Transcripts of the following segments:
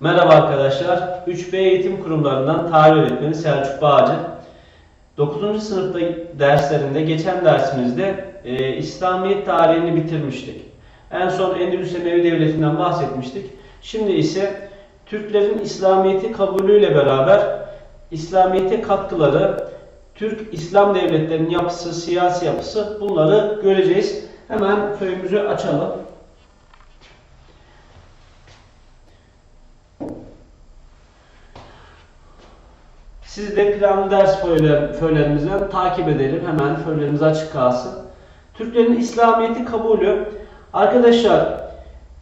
Merhaba arkadaşlar. 3B eğitim kurumlarından tarih öğretmeni Selçuk Bağcı. 9. sınıfta derslerinde, geçen dersimizde e, İslamiyet tarihini bitirmiştik. En son Endülüs Emevi Devleti'nden bahsetmiştik. Şimdi ise Türklerin İslamiyet'i kabulüyle beraber İslamiyet'e katkıları, Türk İslam devletlerinin yapısı, siyasi yapısı bunları göreceğiz. Hemen köyümüzü açalım. Siz de planlı ders föyler, föylerimizden takip edelim. Hemen föylerimiz açık kalsın. Türklerin İslamiyet'i kabulü. Arkadaşlar,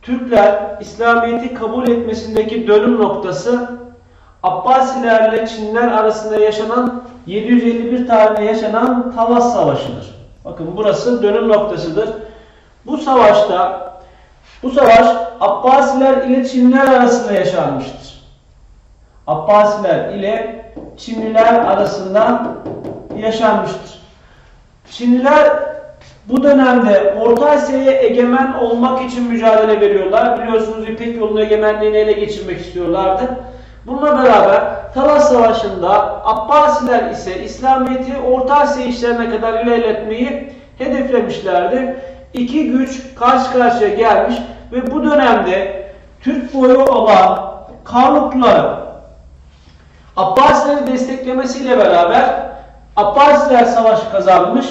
Türkler İslamiyet'i kabul etmesindeki dönüm noktası Abbasilerle Çinler arasında yaşanan 751 tarihinde yaşanan Talas Savaşı'dır. Bakın burası dönüm noktasıdır. Bu savaşta bu savaş Abbasiler ile Çinler arasında yaşanmıştır. Abbasiler ile Çinliler arasında yaşanmıştır. Çinliler bu dönemde Orta Asya'ya egemen olmak için mücadele veriyorlar. Biliyorsunuz İpek yolunu egemenliğini ele geçirmek istiyorlardı. Bununla beraber Talas Savaşı'nda Abbasiler ise İslamiyet'i Orta Asya işlerine kadar ilerletmeyi hedeflemişlerdi. İki güç karşı karşıya gelmiş ve bu dönemde Türk boyu olan Karlukluların Abbasileri desteklemesiyle beraber Abbasiler savaşı kazanmış.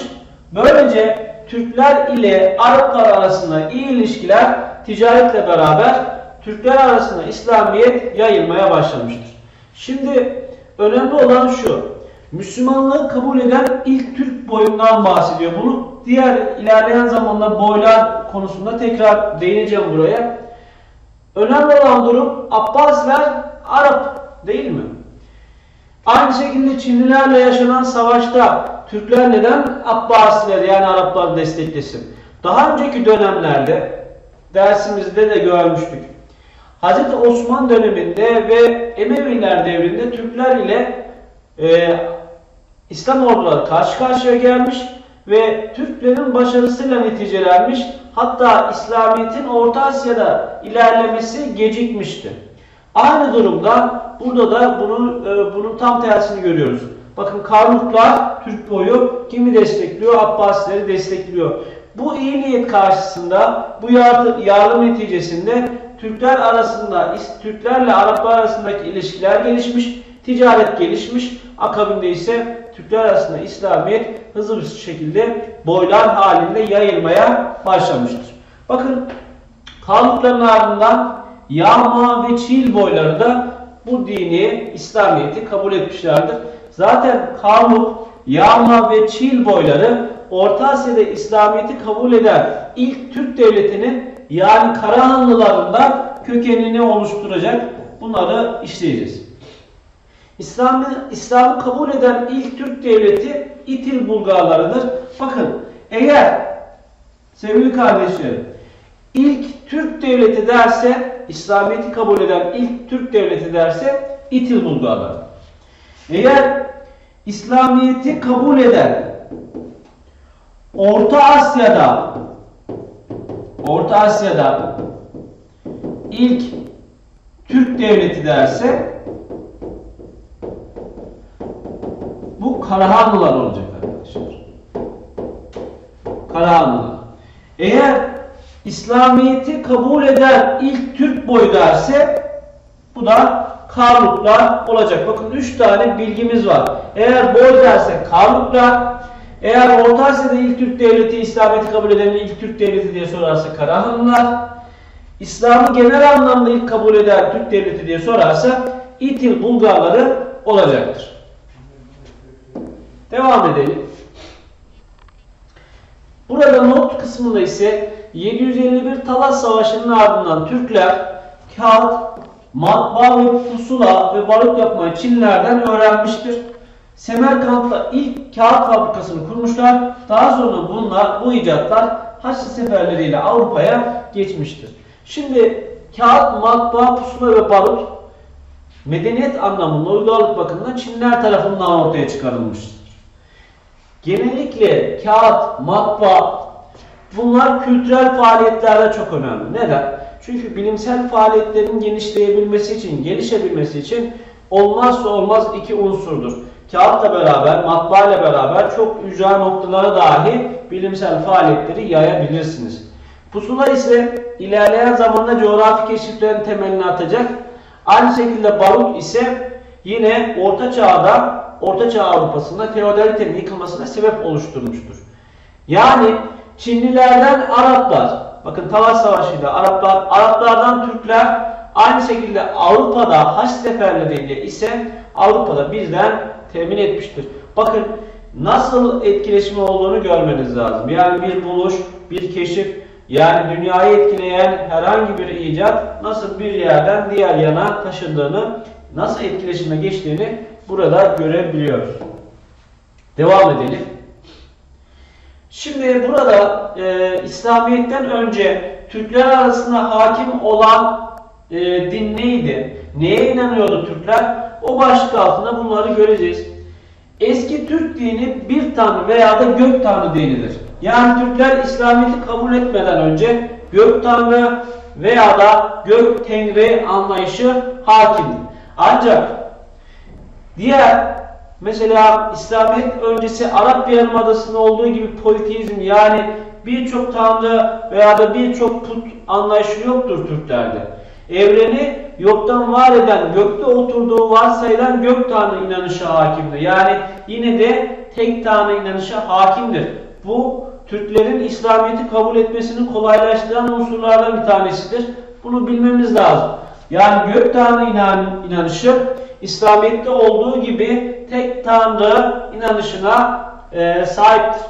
Böylece Türkler ile Araplar arasında iyi ilişkiler ticaretle beraber Türkler arasında İslamiyet yayılmaya başlamıştır. Şimdi önemli olan şu. Müslümanlığı kabul eden ilk Türk boyundan bahsediyor. Bunu diğer ilerleyen zamanda boylar konusunda tekrar değineceğim buraya. Önemli olan durum Abbasiler Arap değil mi? Aynı şekilde Çinlilerle yaşanan savaşta Türkler neden Abbasiler yani Araplar desteklesin? Daha önceki dönemlerde dersimizde de görmüştük. Hz. Osman döneminde ve Emeviler devrinde Türkler ile e, İslam orduları karşı karşıya gelmiş ve Türklerin başarısıyla neticelenmiş. Hatta İslamiyet'in Orta Asya'da ilerlemesi gecikmişti. Aynı durumda burada da bunun e, bunun tam tersini görüyoruz. Bakın Karluklar Türk boyu kimi destekliyor? Abbasileri destekliyor. Bu iyi niyet karşısında bu yardım, yardım neticesinde Türkler arasında Türklerle Araplar arasındaki ilişkiler gelişmiş, ticaret gelişmiş. Akabinde ise Türkler arasında İslamiyet hızlı bir şekilde boylar halinde yayılmaya başlamıştır. Bakın Karlukların ardından Yağma ve Çil boyları da bu dini, İslamiyet'i kabul etmişlerdir. Zaten Karluk, Yağma ve Çil boyları Orta Asya'da İslamiyet'i kabul eden ilk Türk devletinin yani Karahanlılarında kökenini oluşturacak. Bunları işleyeceğiz. İslam'ı İslam'ı kabul eden ilk Türk devleti İtil Bulgarlarıdır. Bakın eğer sevgili kardeşlerim ilk Türk devleti derse İslamiyet'i kabul eden ilk Türk devleti derse İtil Bulgarlar. Eğer İslamiyet'i kabul eden Orta Asya'da Orta Asya'da ilk Türk devleti derse bu Karahanlılar olacak arkadaşlar. Karahanlılar. Eğer İslamiyet'i kabul eden ilk Türk boyu derse bu da Karluklar olacak. Bakın 3 tane bilgimiz var. Eğer boy derse Karluklar, eğer Orta Asya'da ilk Türk devleti İslamiyet'i kabul eden ilk Türk devleti diye sorarsa Karahanlılar, İslam'ı genel anlamda ilk kabul eden Türk devleti diye sorarsa İtil Bulgarları olacaktır. Devam edelim. Burada not kısmında ise 751 Talas Savaşı'nın ardından Türkler kağıt, matbaa ve pusula ve barut yapmayı Çinlilerden öğrenmiştir. Semerkant'ta ilk kağıt fabrikasını kurmuşlar. Daha sonra bunlar, bu icatlar Haçlı seferleriyle Avrupa'ya geçmiştir. Şimdi kağıt, matbaa, pusula ve barut medeniyet anlamında uygarlık bakımından Çinliler tarafından ortaya çıkarılmıştır. Genellikle kağıt, matbaa bunlar kültürel faaliyetlerde çok önemli. Neden? Çünkü bilimsel faaliyetlerin genişleyebilmesi için, gelişebilmesi için olmazsa olmaz iki unsurdur. Kağıtla beraber, matbaa ile beraber çok ücra noktalara dahi bilimsel faaliyetleri yayabilirsiniz. Pusula ise ilerleyen zamanda coğrafi keşiflerin temelini atacak. Aynı şekilde barut ise yine Orta Çağ'da, Orta Çağ Avrupa'sında feodalitenin yıkılmasına sebep oluşturmuştur. Yani Çinlilerden Araplar, bakın Talas Savaşı'yla Araplar, Araplardan Türkler, aynı şekilde Avrupa'da Haç seferleriyle ise Avrupa'da bizden temin etmiştir. Bakın nasıl etkileşimi olduğunu görmeniz lazım. Yani bir buluş, bir keşif, yani dünyayı etkileyen herhangi bir icat nasıl bir yerden diğer yana taşındığını, nasıl etkileşime geçtiğini burada görebiliyoruz. Devam edelim. Şimdi burada e, İslamiyet'ten önce Türkler arasında hakim olan e, din neydi? Neye inanıyordu Türkler? O başlık altında bunları göreceğiz. Eski Türk dini bir tanrı veya da gök tanrı dinidir. Yani Türkler İslamiyet'i kabul etmeden önce gök tanrı veya da gök tengri anlayışı hakimdi. Ancak diğer mesela İslamiyet öncesi Arap Yarımadası'nda olduğu gibi politeizm yani birçok tanrı veya da birçok put anlayışı yoktur Türklerde. Evreni yoktan var eden, gökte oturduğu varsayılan gök tanrı inanışı hakimdir. Yani yine de tek tanrı inanışı hakimdir. Bu Türklerin İslamiyet'i kabul etmesini kolaylaştıran unsurlardan bir tanesidir. Bunu bilmemiz lazım. Yani gök tanrı inan inanışı İslamiyet'te olduğu gibi tek tanrı inanışına e, sahiptir.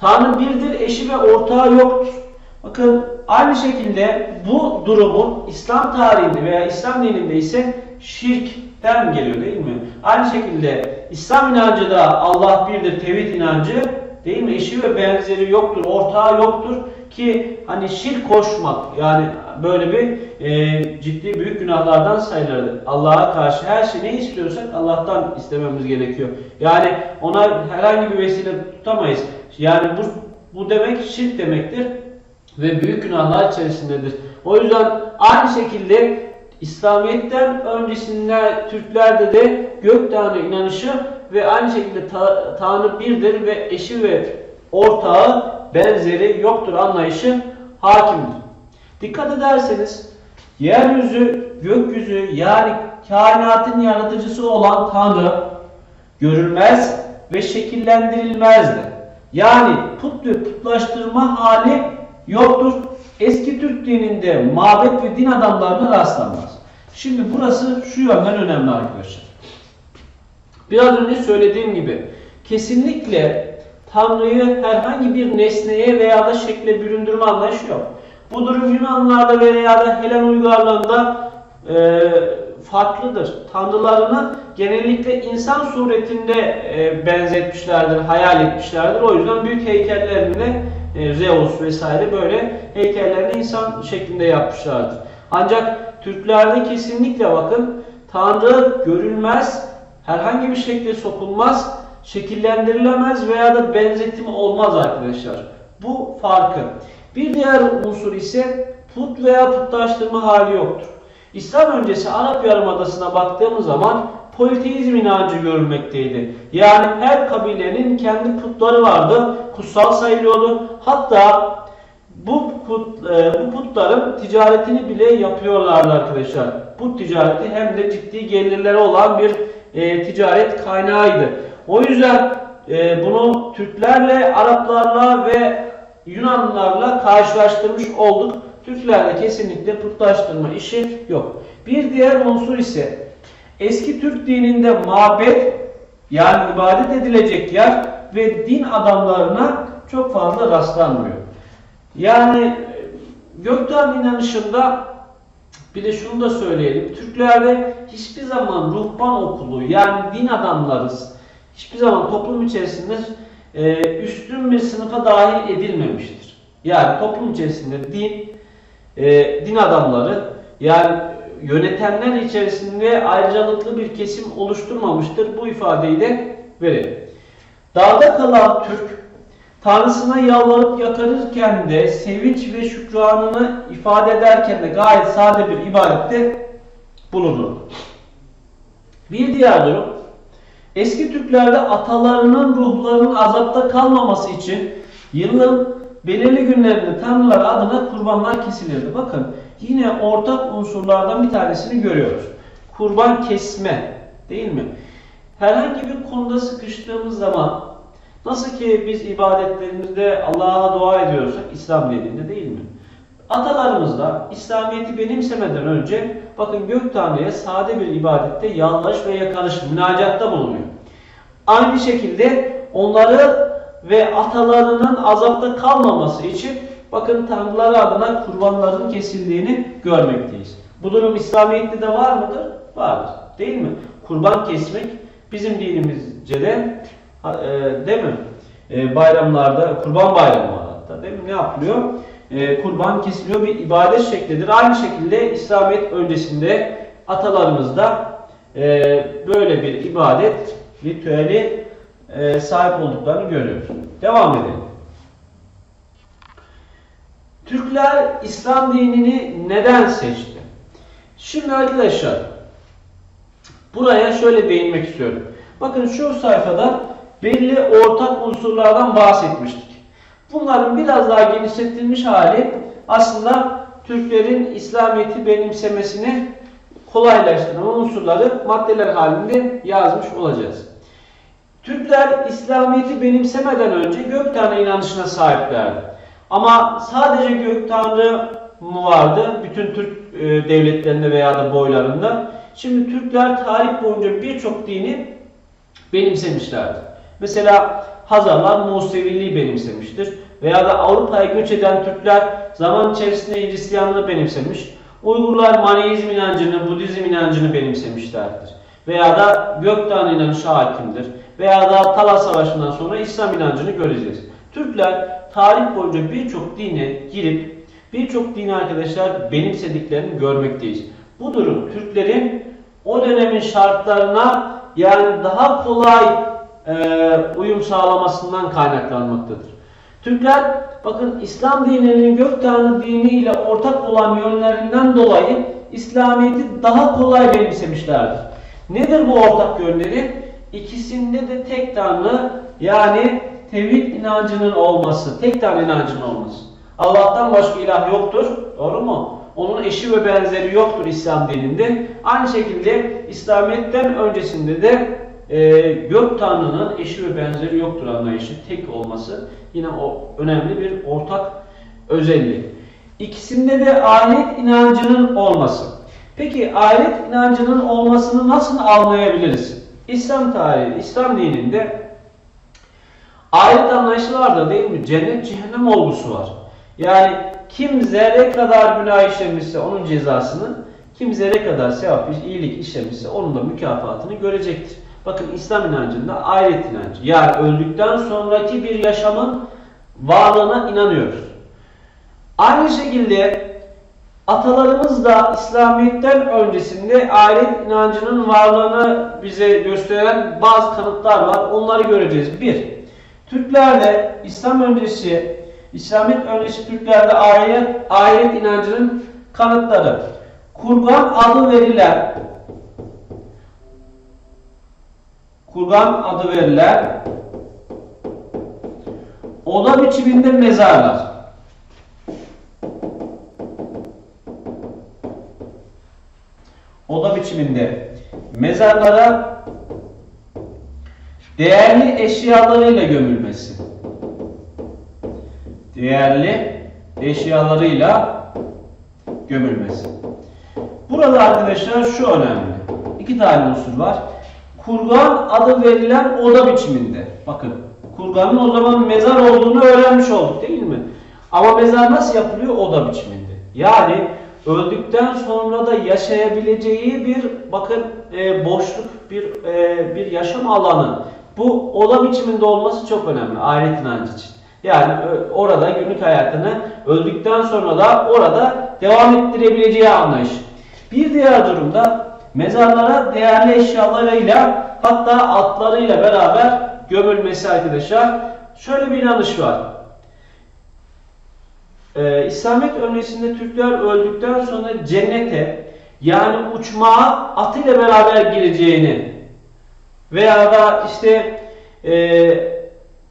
Tanrı birdir, eşi ve ortağı yoktur. Bakın aynı şekilde bu durumun İslam tarihinde veya İslam dininde ise şirkten geliyor değil mi? Aynı şekilde İslam inancı da Allah birdir, tevhid inancı değil mi? Eşi ve benzeri yoktur, ortağı yoktur ki hani şirk koşmak yani böyle bir e, ciddi büyük günahlardan sayılır. Allah'a karşı her şey ne istiyorsak Allah'tan istememiz gerekiyor. Yani ona herhangi bir vesile tutamayız. Yani bu bu demek şirk demektir ve büyük günahlar içerisindedir. O yüzden aynı şekilde İslamiyet'ten öncesinde Türklerde de gök tanrı inanışı ve aynı şekilde ta Tanrı birdir ve eşi ve ortağı benzeri yoktur anlayışı hakimdir. Dikkat ederseniz yeryüzü, gökyüzü yani kainatın yaratıcısı olan Tanrı görülmez ve şekillendirilmezdi. Yani put ve putlaştırma hali yoktur. Eski Türk dininde mabet ve din adamlarına rastlanmaz. Şimdi burası şu yönden önemli arkadaşlar. Biraz önce söylediğim gibi kesinlikle Tanrı'yı herhangi bir nesneye veya da şekle büründürme anlayışı yok. Bu durum Yunanlarda veya da Helen uygarlığında e, farklıdır. Tanrılarını genellikle insan suretinde e, benzetmişlerdir, hayal etmişlerdir. O yüzden büyük heykellerinde e, Zeus vesaire böyle heykellerini insan şeklinde yapmışlardır. Ancak Türklerde kesinlikle bakın Tanrı görülmez, herhangi bir şekilde sokulmaz, şekillendirilemez veya da benzetim olmaz arkadaşlar. Bu farkı. Bir diğer unsur ise put veya putlaştırma hali yoktur. İslam öncesi Arap Yarımadası'na baktığımız zaman politeizm inancı görülmekteydi. Yani her kabilenin kendi putları vardı, kutsal sayılıyordu. Hatta bu, put, e, bu putların ticaretini bile yapıyorlardı arkadaşlar. Put ticareti hem de ciddi gelirleri olan bir e, ticaret kaynağıydı. O yüzden e, bunu Türklerle, Araplarla ve Yunanlılarla karşılaştırmış olduk. Türklerde kesinlikle putlaştırma işi yok. Bir diğer unsur ise eski Türk dininde mabet yani ibadet edilecek yer ve din adamlarına çok fazla rastlanmıyor. Yani gökten inanışında bir de şunu da söyleyelim. Türklerde hiçbir zaman ruhban okulu yani din adamlarız hiçbir zaman toplum içerisinde e, üstün bir sınıfa dahil edilmemiştir. Yani toplum içerisinde din, e, din adamları yani yönetenler içerisinde ayrıcalıklı bir kesim oluşturmamıştır. Bu ifadeyi de verelim. Dağda kalan Türk Tanrısına yalvarıp yakarırken de sevinç ve şükranını ifade ederken de gayet sade bir ibadette bulunur. Bir diğer durum, eski Türklerde atalarının ruhlarının azapta kalmaması için yılın belirli günlerinde tanrılar adına kurbanlar kesilirdi. Bakın yine ortak unsurlardan bir tanesini görüyoruz. Kurban kesme değil mi? Herhangi bir konuda sıkıştığımız zaman nasıl ki biz ibadetlerimizde Allah'a dua ediyorsak İslam dininde değil mi? Atalarımız da İslamiyet'i benimsemeden önce bakın gök tanrıya sade bir ibadette yalvarış ve yakarış, münacatta bulunuyor. Aynı şekilde onları ve atalarının azapta kalmaması için bakın tanrıları adına kurbanların kesildiğini görmekteyiz. Bu durum İslamiyet'te de var mıdır? Vardır. Değil mi? Kurban kesmek bizim dinimizce de e, değil mi? E, bayramlarda, kurban bayramı hatta değil mi? Ne yapılıyor? E, kurban kesiliyor bir ibadet şeklidir. Aynı şekilde İslamiyet öncesinde atalarımızda e, böyle bir ibadet ritüeli e, sahip olduklarını görüyoruz. Devam edelim. Türkler İslam dinini neden seçti? Şimdi arkadaşlar buraya şöyle değinmek istiyorum. Bakın şu sayfada belli ortak unsurlardan bahsetmiştik. Bunların biraz daha genişletilmiş hali aslında Türklerin İslamiyet'i benimsemesini kolaylaştıran unsurları maddeler halinde yazmış olacağız. Türkler İslamiyet'i benimsemeden önce gök tanrı inanışına sahiplerdi. Ama sadece gök tanrı mı vardı bütün Türk e, devletlerinde veya da boylarında? Şimdi Türkler tarih boyunca birçok dini benimsemişlerdir. Mesela Hazarlar Museviliği benimsemiştir. Veya da Avrupa'ya göç eden Türkler zaman içerisinde Hristiyanlığı benimsemiş. Uygurlar Maneizm inancını, Budizm inancını benimsemişlerdir. Veya da gök tanrı inanışı hakimdir. Veya da Talas Savaşı'ndan sonra İslam inancını göreceğiz. Türkler tarih boyunca birçok dine girip birçok dini arkadaşlar benimsediklerini görmekteyiz. Bu durum Türklerin o dönemin şartlarına yani daha kolay e, uyum sağlamasından kaynaklanmaktadır. Türkler bakın İslam dininin gök tanrı dini ile ortak olan yönlerinden dolayı İslamiyet'i daha kolay benimsemişlerdir. Nedir bu ortak yönleri? İkisinde de tek tanrı yani tevhid inancının olması, tek tanrı inancının olması. Allah'tan başka ilah yoktur. Doğru mu? Onun eşi ve benzeri yoktur İslam dininde. Aynı şekilde İslamiyet'ten öncesinde de e, gök tanrının eşi ve benzeri yoktur anlayışı. Tek olması yine o önemli bir ortak özellik. İkisinde de ahiret inancının olması. Peki ahiret inancının olmasını nasıl anlayabiliriz? İslam tarihi, İslam dininde ahiret anlayışı vardır değil mi? Cennet cehennem olgusu var. Yani kim zerre kadar günah işlemişse onun cezasını, kim zerre kadar sevap, iyilik işlemişse onun da mükafatını görecektir. Bakın İslam inancında ahiret inancı. Yani öldükten sonraki bir yaşamın varlığına inanıyoruz. Aynı şekilde atalarımız da İslamiyet'ten öncesinde ahiret inancının varlığını bize gösteren bazı kanıtlar var. Onları göreceğiz. Bir, Türklerde İslam öncesi, İslamiyet öncesi Türklerde ahiret, ahiret inancının kanıtları. Kurban adı verilen kurban adı verilen oda biçiminde mezarlar. Oda biçiminde mezarlara değerli eşyalarıyla gömülmesi. Değerli eşyalarıyla gömülmesi. Burada arkadaşlar şu önemli. İki tane unsur var. Kurgan adı verilen oda biçiminde. Bakın kurganın o zaman mezar olduğunu öğrenmiş olduk değil mi? Ama mezar nasıl yapılıyor? Oda biçiminde. Yani öldükten sonra da yaşayabileceği bir bakın e, boşluk, bir e, bir yaşam alanı. Bu oda biçiminde olması çok önemli ahiret inancı için. Yani orada günlük hayatını öldükten sonra da orada devam ettirebileceği anlayış. Bir diğer durumda mezarlara değerli eşyalarıyla hatta atlarıyla beraber gömülmesi arkadaşlar. şöyle bir inanış var. Ee, İslamiyet öncesinde Türkler öldükten sonra cennete yani uçmağa atıyla beraber gireceğini veya da işte e,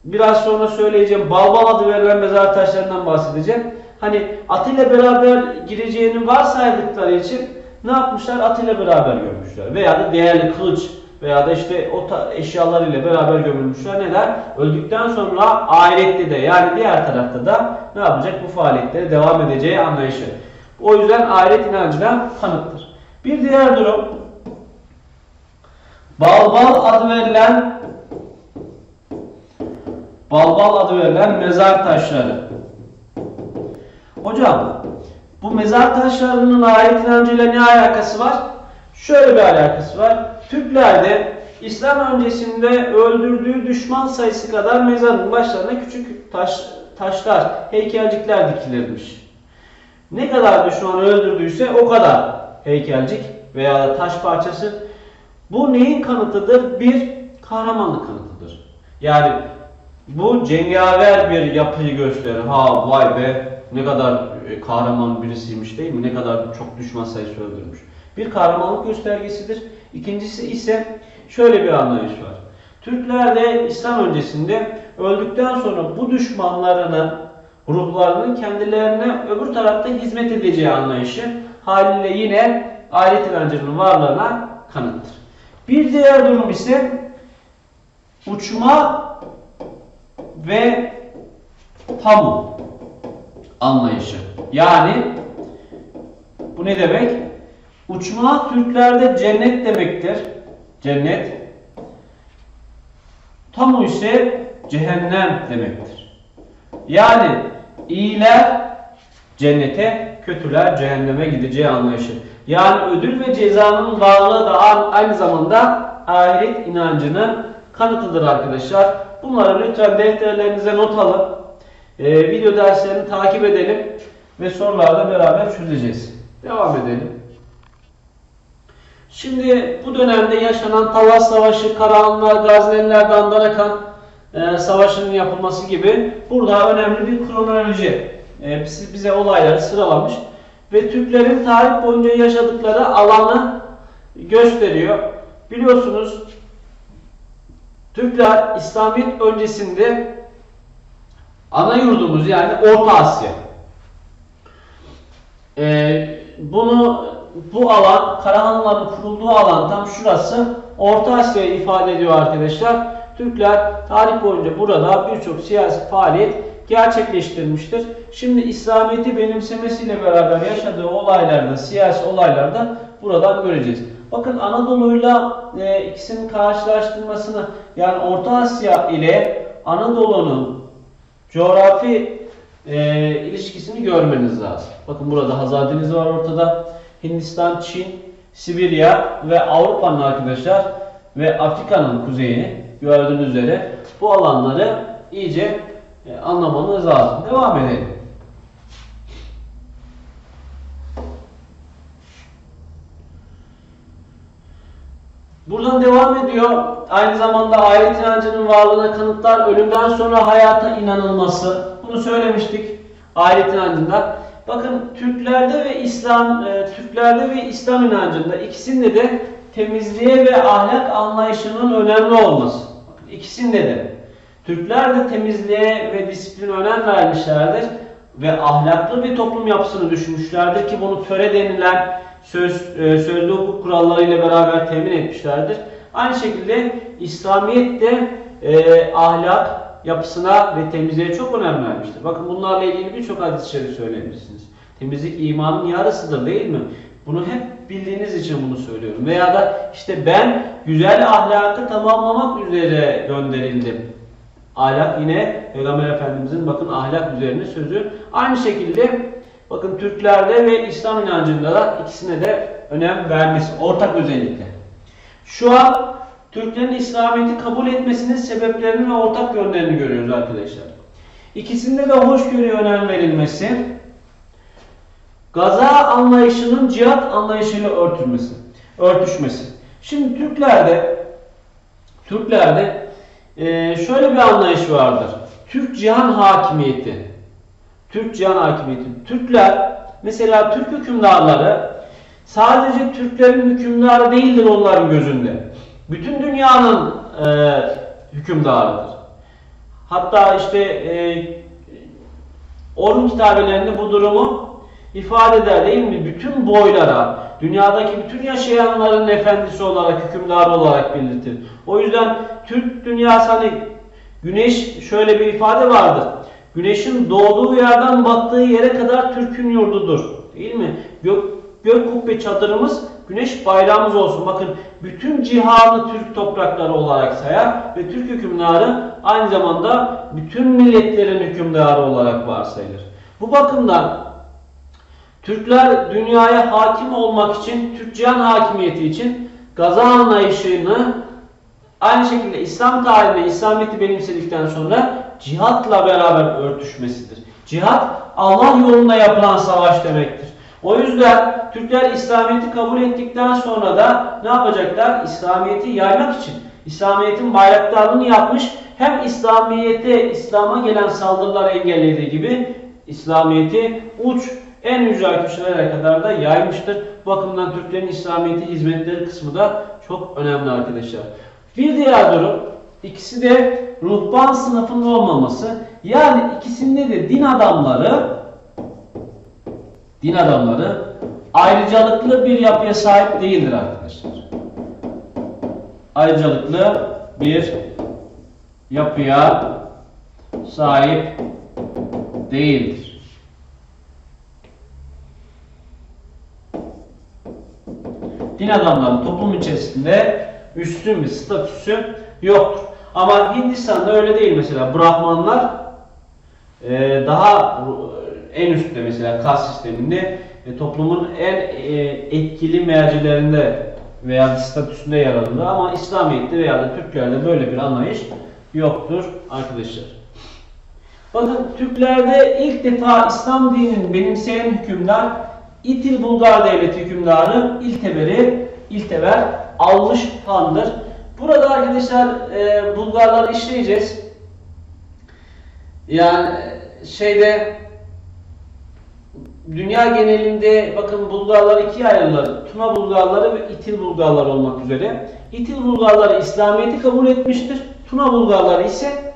biraz sonra söyleyeceğim balbal adı verilen mezar taşlarından bahsedeceğim. Hani atıyla beraber gireceğini varsaydıkları için ne yapmışlar? Atıyla beraber gömmüşler. Veya da değerli kılıç veya da işte o eşyalar ile beraber gömülmüşler. Neler? Öldükten sonra ahirette de yani diğer tarafta da ne yapacak? Bu faaliyetleri devam edeceği anlayışı. O yüzden ahiret inancına kanıttır. Bir diğer durum Balbal adı verilen Balbal adı verilen mezar taşları. Hocam bu mezar taşlarının ayet inancıyla ne alakası var? Şöyle bir alakası var. Türklerde İslam öncesinde öldürdüğü düşman sayısı kadar mezarın başlarına küçük taş, taşlar, heykelcikler dikilirmiş. Ne kadar düşman öldürdüyse o kadar heykelcik veya da taş parçası. Bu neyin kanıtıdır? Bir kahramanlık kanıtıdır. Yani bu cengaver bir yapıyı gösterir. Ha vay be ne kadar e, kahraman birisiymiş değil mi? Ne kadar çok düşman sayısı öldürmüş. Bir kahramanlık göstergesidir. İkincisi ise şöyle bir anlayış var. Türklerde İslam öncesinde öldükten sonra bu düşmanlarının ruhlarının kendilerine öbür tarafta hizmet edeceği anlayışı haliyle yine ahiret inancının varlığına kanıttır. Bir diğer durum ise uçma ve tamu anlayışı. Yani bu ne demek? Uçma Türklerde cennet demektir. Cennet. Tamu ise cehennem demektir. Yani iyiler cennete, kötüler cehenneme gideceği anlayışı. Yani ödül ve cezanın varlığı da aynı zamanda ahiret inancının kanıtıdır arkadaşlar. Bunları lütfen defterlerinize not alın. Ee, video derslerini takip edelim ve sorularla beraber çözeceğiz. Devam edelim. Şimdi bu dönemde yaşanan Talas Savaşı, Karahanlar, Gazneliler, Dandanakan e, Savaşı'nın yapılması gibi burada önemli bir kronoloji e, bize olayları sıralamış ve Türklerin tarih boyunca yaşadıkları alanı gösteriyor. Biliyorsunuz Türkler İslamiyet öncesinde ana yurdumuz yani Orta Asya. Ee, bunu bu alan Karahanlıların kurulduğu alan tam şurası Orta Asya'yı ifade ediyor arkadaşlar. Türkler tarih boyunca burada birçok siyasi faaliyet gerçekleştirmiştir. Şimdi İslamiyet'i benimsemesiyle beraber yaşadığı olaylarda, siyasi olaylarda buradan göreceğiz. Bakın Anadolu'yla e, ikisinin karşılaştırmasını yani Orta Asya ile Anadolu'nun coğrafi e, ilişkisini görmeniz lazım. Bakın burada Hazar Denizi var ortada. Hindistan, Çin, Sibirya ve Avrupa'nın arkadaşlar ve Afrika'nın kuzeyi gördüğünüz üzere bu alanları iyice e, anlamanız lazım. Devam edelim. Buradan devam ediyor. Aynı zamanda ahiret inancının varlığına kanıtlar, ölümden sonra hayata inanılması. Bunu söylemiştik ahiret inancında. Bakın Türklerde ve İslam e, Türklerde ve İslam inancında ikisinde de temizliğe ve ahlak anlayışının önemli olması. Bakın ikisinde de Türkler de temizliğe ve disipline önem vermişlerdir ve ahlaklı bir toplum yapısını düşünmüşlerdir ki bunu töre denilen söz e, sözlü hukuk kurallarıyla beraber temin etmişlerdir. Aynı şekilde İslamiyet de e, ahlak yapısına ve temizliğe çok önem vermiştir. Bakın bunlarla ilgili birçok hadis-i şerif söylemişsiniz. Temizlik imanın yarısıdır değil mi? Bunu hep bildiğiniz için bunu söylüyorum. Veya da işte ben güzel ahlakı tamamlamak üzere gönderildim. Ahlak yine Peygamber Efendimizin bakın ahlak üzerine sözü. Aynı şekilde bakın Türklerde ve İslam inancında da ikisine de önem vermesi. Ortak özellikle. Şu an Türklerin İslamiyet'i kabul etmesinin sebeplerini ve ortak yönlerini görüyoruz arkadaşlar. İkisinde de hoşgörüye önem verilmesi, gaza anlayışının cihat anlayışıyla örtülmesi, örtüşmesi. Şimdi Türklerde Türklerde e, şöyle bir anlayış vardır. Türk cihan hakimiyeti. Türk cihan hakimiyeti. Türkler mesela Türk hükümdarları sadece Türklerin hükümdarı değildir onların gözünde. Bütün dünyanın e, hükümdarıdır. Hatta işte e, Orhun kitabelerinde bu durumu ifade eder değil mi? Bütün boylara, dünyadaki bütün yaşayanların efendisi olarak, hükümdarı olarak belirtir. O yüzden Türk dünyası hani güneş şöyle bir ifade vardır. Güneşin doğduğu yerden battığı yere kadar Türk'ün yurdudur. Değil mi? Gök, gök kubbe çadırımız güneş bayrağımız olsun. Bakın bütün cihanı Türk toprakları olarak sayar ve Türk hükümdarı aynı zamanda bütün milletlerin hükümdarı olarak varsayılır. Bu bakımdan Türkler dünyaya hakim olmak için, Türk cihan hakimiyeti için gaza anlayışını aynı şekilde İslam tarihinde İslamiyet'i benimsedikten sonra cihatla beraber örtüşmesidir. Cihat Allah yolunda yapılan savaş demektir. O yüzden Türkler İslamiyet'i kabul ettikten sonra da ne yapacaklar? İslamiyet'i yaymak için. İslamiyet'in bayraktarlığını yapmış hem İslamiyet'e, İslam'a gelen saldırıları engellediği gibi İslamiyet'i uç en yüce köşelere kadar da yaymıştır. Bu bakımdan Türklerin İslamiyet'e hizmetleri kısmı da çok önemli arkadaşlar. Bir diğer durum ikisi de ruhban sınıfının olmaması. Yani ikisinde de din adamları din adamları ayrıcalıklı bir yapıya sahip değildir arkadaşlar. Ayrıcalıklı bir yapıya sahip değildir. Din adamlarının toplum içerisinde üstün bir statüsü yoktur. Ama Hindistan'da öyle değil mesela. Brahmanlar e, daha en üstte mesela kas sisteminde e, toplumun en e, etkili mercilerinde veya statüsünde yer alır. Ama İslamiyet'te veya da Türklerde böyle bir anlayış yoktur arkadaşlar. Bakın Türklerde ilk defa İslam dinini benimseyen hükümdar İtil Bulgar Devleti hükümdarı İlteber'i İlteber almış handır. Burada arkadaşlar e, Bulgarları işleyeceğiz. Yani şeyde dünya genelinde bakın Bulgarlar ikiye ayrılır. Tuna Bulgarları ve İtil Bulgarlar olmak üzere. İtil Bulgarları İslamiyet'i kabul etmiştir. Tuna Bulgarları ise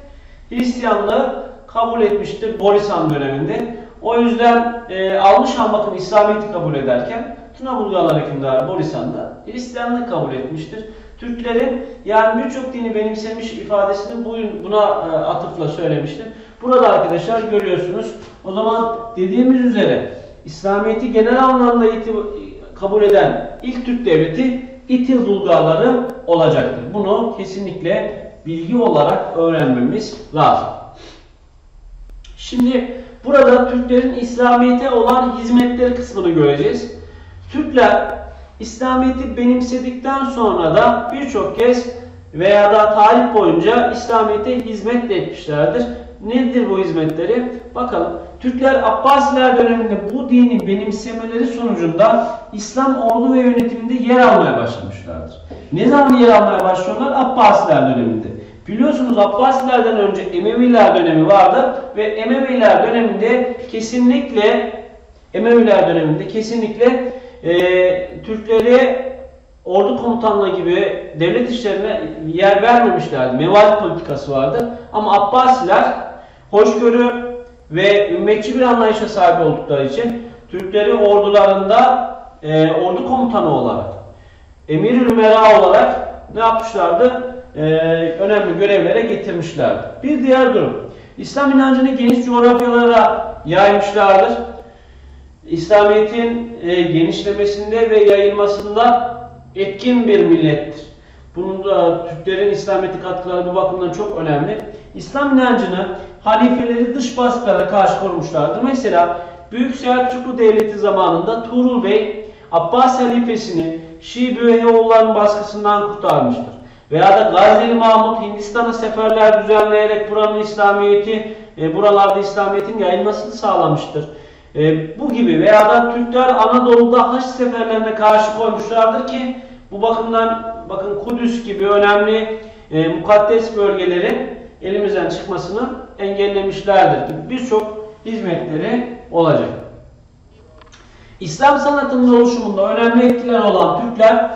Hristiyanlığı kabul etmiştir Boris döneminde. O yüzden e, almış Han bakın İslamiyet'i kabul ederken Tuna Bulgarlar hükümdarı Boris da Hristiyanlığı kabul etmiştir. Türklerin yani birçok dini benimsemiş ifadesini buna e, atıfla söylemiştir. Burada arkadaşlar görüyorsunuz. O zaman dediğimiz üzere İslamiyet'i genel anlamda kabul eden ilk Türk devleti İtil Bulgarları olacaktır. Bunu kesinlikle bilgi olarak öğrenmemiz lazım. Şimdi burada Türklerin İslamiyet'e olan hizmetleri kısmını göreceğiz. Türkler İslamiyet'i benimsedikten sonra da birçok kez veya da tarih boyunca İslamiyet'e hizmet etmişlerdir. Nedir bu hizmetleri? Bakalım. Türkler Abbasiler döneminde bu dini benimsemeleri sonucunda İslam ordu ve yönetiminde yer almaya başlamışlardır. Ne zaman yer almaya başlıyorlar? Abbasiler döneminde. Biliyorsunuz Abbasilerden önce Emeviler dönemi vardı ve Emeviler döneminde kesinlikle Emeviler döneminde kesinlikle e, Türkleri ordu komutanlığı gibi devlet işlerine yer vermemişlerdi. Meval politikası vardı. Ama Abbasiler hoşgörü ve ümmetçi bir anlayışa sahip oldukları için Türkleri ordularında e, ordu komutanı olarak, emir ümera olarak ne yapmışlardı? E, önemli görevlere getirmişlerdi. Bir diğer durum. İslam inancını geniş coğrafyalara yaymışlardır. İslamiyet'in e, genişlemesinde ve yayılmasında etkin bir millettir. Bunun da Türklerin İslamiyet'e katkıları bu bakımdan çok önemli. İslam inancını halifeleri dış baskılara karşı korumuşlardır. Mesela Büyük Selçuklu Devleti zamanında Tuğrul Bey Abbas halifesini Şii Büyüheoğulların baskısından kurtarmıştır. Veya da Gazeli Mahmut Hindistan'a seferler düzenleyerek buranın İslamiyet'i, e, buralarda İslamiyet'in yayılmasını sağlamıştır. E, bu gibi veya da Türkler Anadolu'da Haç seferlerine karşı koymuşlardır ki bu bakımdan bakın Kudüs gibi önemli e, mukaddes bölgelerin elimizden çıkmasını engellemişlerdir birçok hizmetleri olacak. İslam sanatının oluşumunda önemli etkiler olan Türkler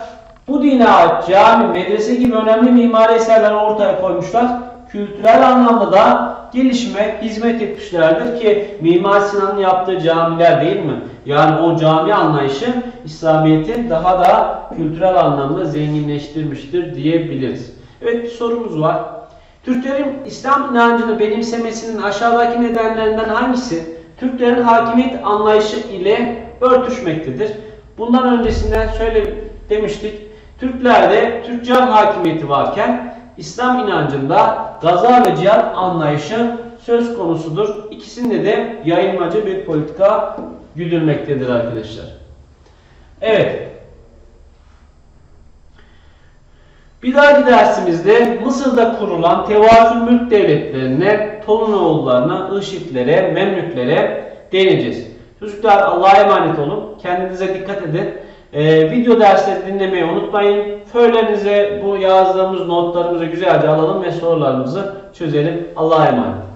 bu dine ait cami, medrese gibi önemli mimari eserler ortaya koymuşlar. Kültürel anlamda da gelişime hizmet etmişlerdir ki Mimar Sinan'ın yaptığı camiler değil mi? Yani o cami anlayışı İslamiyet'i daha da kültürel anlamda zenginleştirmiştir diyebiliriz. Evet bir sorumuz var. Türklerin İslam inancını benimsemesinin aşağıdaki nedenlerinden hangisi Türklerin hakimiyet anlayışı ile örtüşmektedir? Bundan öncesinden şöyle demiştik. Türklerde Türk can hakimiyeti varken İslam inancında gaza ve cihat anlayışı söz konusudur. İkisinde de yayılmacı bir politika güdülmektedir arkadaşlar. Evet. Bir dahaki dersimizde Mısır'da kurulan tevazül mülk devletlerine, Tolunoğullarına, IŞİD'lere, Memlüklere değineceğiz. Çocuklar Allah'a emanet olun. Kendinize dikkat edin. Ee, video dersleri dinlemeyi unutmayın. Föylerinize bu yazdığımız notlarımızı güzelce alalım ve sorularımızı çözelim. Allah'a emanet.